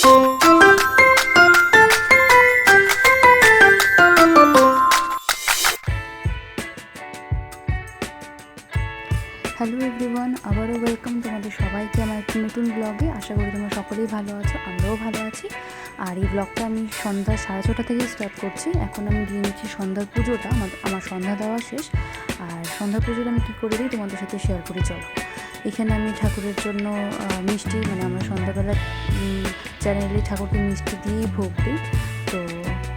Hello everyone আবারও welcome তোমাদের সবাইকে আমার একটি নতুন ব্লগে আশা করি তোমরা সকলেই ভালো আছো, আমরাও ভালো আছি। আর এই ব্লগটা আমি সন্ধ্যা সাড়ে ছটা থেকে স্টার্ট করছি। এখন আমি দিয়ে নিচ্ছি সন্ধ্যার পুজোটা, আমার আমার সন্ধ্যা দেওয়া শেষ। আর সন্ধ্যা পুজোটা আমি কী করে দিই তোমাদের সাথে শেয়ার করে, চলো। এখানে আমি ঠাকুরের জন্য মিষ্টি মানে আমরা সন্ধ্যাবেলা চ্যানেলে ঠাকুরকে মিষ্টি দিয়েই ভোগ দিই। তো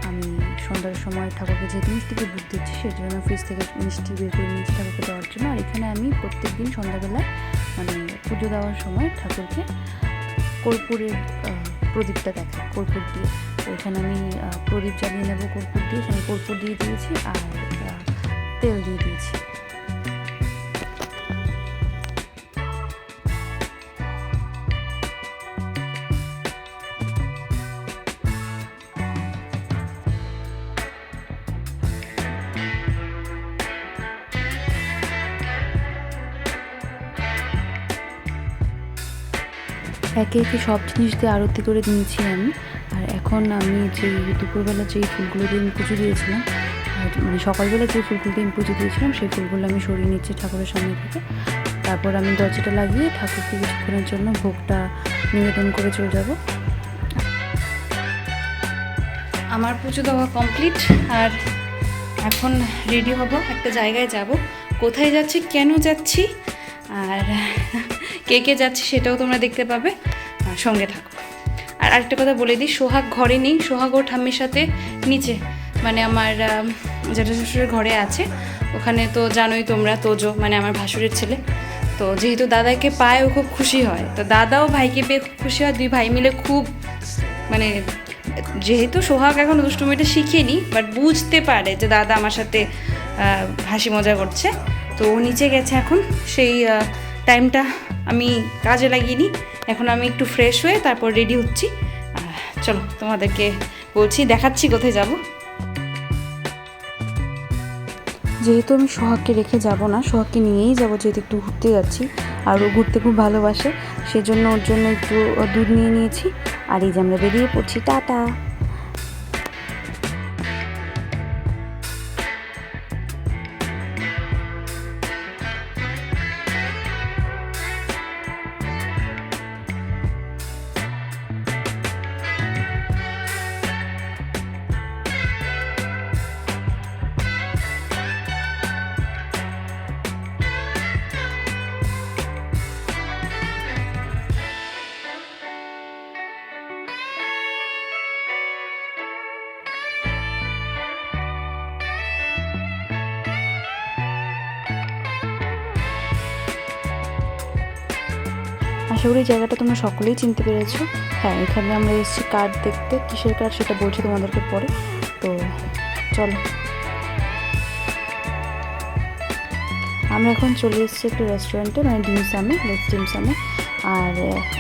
আমি সন্ধ্যার সময় ঠাকুরকে যেহেতু মিষ্টিকে ভোগ দিচ্ছি সেই জন্য ফ্রিজ থেকে মিষ্টি বের করে নিয়েছি ঠাকুরকে দেওয়ার জন্য। আর এখানে আমি প্রত্যেক দিন সন্ধ্যাবেলা মানে পুজো দেওয়ার সময় ঠাকুরকে কর্পূরের প্রদীপটা দেখাই, কর্পূর দিয়ে। এখানে আমি প্রদীপ জ্বালিয়ে নেব কর্পূর দিয়ে। এখানে কর্পূর দিয়ে দিয়েছি আর তেল দিয়ে দিয়েছি। একে একে সব জিনিস দিয়ে আরতি করে নিয়েছি আমি। আর এখন আমি যে দুপুরবেলা যেই ফুলগুলো দিয়ে আমি পুজো দিয়েছিলাম মানে সকালবেলা যে ফুলগুলো দিয়ে আমি পুজো দিয়েছিলাম, সেই ফুলগুলো আমি সরিয়ে নিচ্ছি ঠাকুরের সামনে থেকে। তারপর আমি দরজাটা লাগিয়ে ঠাকুরকে কিছুক্ষণের জন্য ভোগটা নিবেদন করে চলে যাব। আমার পুজো দেওয়া কমপ্লিট, আর এখন রেডি হব, একটা জায়গায় যাব। কোথায় যাচ্ছি, কেন যাচ্ছি, আর কে কে যাচ্ছে সেটাও তোমরা দেখতে পাবে। সঙ্গে থাকো। আর আরেকটা কথা বলে দিই সোহাগ ঘরে নেই সোহাগ ওর ঠাম্মির সাথে নিচে। মানে আমার আম, জেঠা শ্বশুরের ঘরে আছে। ওখানে তো জানোই তোমরা তোজো মানে আমার ভাসুরের ছেলে। তো যেহেতু দাদাকে পায় ও খুব খুশি হয়। তো দাদাও ভাইকে পেয়ে খুব খুশি হয় দুই ভাই মিলে খুব মানে যেহেতু সোহাগ এখন দুষ্টুমিটা শিখিনি বাট বুঝতে পারে যে দাদা আমার সাথে হাসি মজা করছে। তো ও নিচে গেছে এখন সেই টাইমটা আমি কাজে লাগিয়ে নিই। এখন আমি একটু ফ্রেশ হয়ে তারপর রেডি হচ্ছি। চলো, তোমাদেরকে বলছি, দেখাচ্ছি কোথায় যাব। যেহেতু আমি সোহাগকে রেখে যাব না, সোহাগকে নিয়েই যাব, যেহেতু একটু ঘুরতে যাচ্ছি। আর ও ঘুরতে খুব ভালোবাসে, সেজন্য ওর জন্য একটু দুধ নিয়ে নিয়েছি। আর এই যে আমরা বেরিয়ে পড়ছি, টাটা। আশা করি জায়গাটা তোমরা সকলেই চিনতে পেরেছ। হ্যাঁ এখানে আমরা এসেছি কার্ড দেখতে। কিসের কার্ড সেটা বলছি তোমাদেরকে পরে। তো চলো। আমরা এখন চলে এসেছি একটু রেস্টুরেন্টে মানে ডিমসামে লেস ডিমসামে। আর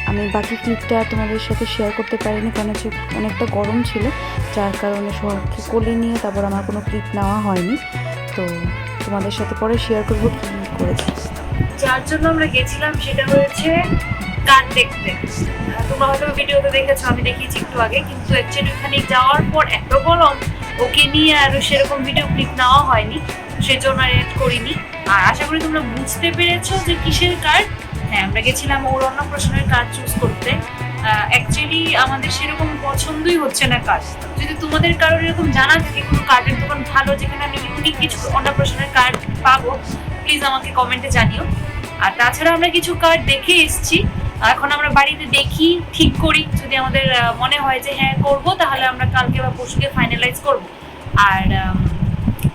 আমি বাকি ক্লিপটা তোমাদের সাথে শেয়ার করতে পারিনি কারণ হচ্ছে অনেকটা গরম ছিল। যার কারণে সোহাগকে কোলে নিয়ে তারপর আমার কোনো ক্লিপ নেওয়া হয়নি। তো তোমাদের সাথে পরে শেয়ার করব কী করেছি। যার জন্য আমরা গেছিলাম সেটা হয়েছে গান দেখতে। তোমরা হয়তো ভিডিওতে দেখেছ, আমি দেখিয়েছি একটু আগে, কিন্তু অ্যাকচুয়ালি ওখানে যাওয়ার পর এত গরম, ওকে নিয়ে আর সেরকম ভিডিও ক্লিপ নেওয়া হয়নি, সেজন্য আর এড করিনি। আর আশা করি তোমরা বুঝতে পেরেছ যে কিসের কার্ড হ্যাঁ আমরা গেছিলাম ওর অন্নপ্রাশনের কার্ড চুজ করতে অ্যাকচুয়ালি আমাদের সেরকম পছন্দই হচ্ছে না কার্ড যদি তোমাদের কারোর এরকম জানা থাকে কোনো কার্ডের দোকান ভালো, যেখানে আমি ইউনিক কিছু অন্নপ্রাশনের কার্ড পাবো প্লিজ আমাকে কমেন্টে জানিও। আর তাছাড়া আমরা কিছু কার্ড দেখে এসেছি। এখন আমরা বাড়িতে দেখি, ঠিক করি। যদি আমাদের মনে হয় যে হ্যাঁ করব, তাহলে আমরা কালকে বা পরশুকে ফাইনালাইজ করব। আর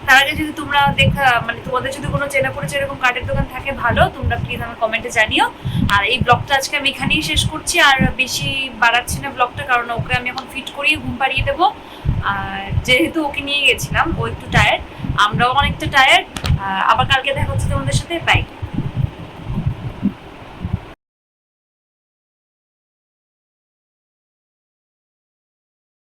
তার আগে যদি তোমরা দেখা মানে তোমাদের যদি কোনো চেনা পড়েছে এরকম কার্ডের দোকান থাকে ভালো, তোমরা প্লিজ আমার কমেন্টে জানিও। আর এই ব্লগটা আজকে আমি এখানেই শেষ করছি। আর বেশি বাড়াচ্ছি না ব্লগটা কারণ ওকে আমি এখন ফিট করিয়ে ঘুম পাড়িয়ে দেবো। আর যেহেতু ওকে নিয়ে গেছিলাম, ও একটু টায়ার্ড আমরাও অনেকটা টায়ার্ড আবার কালকে দেখা হচ্ছে তোমাদের সাথে। বাই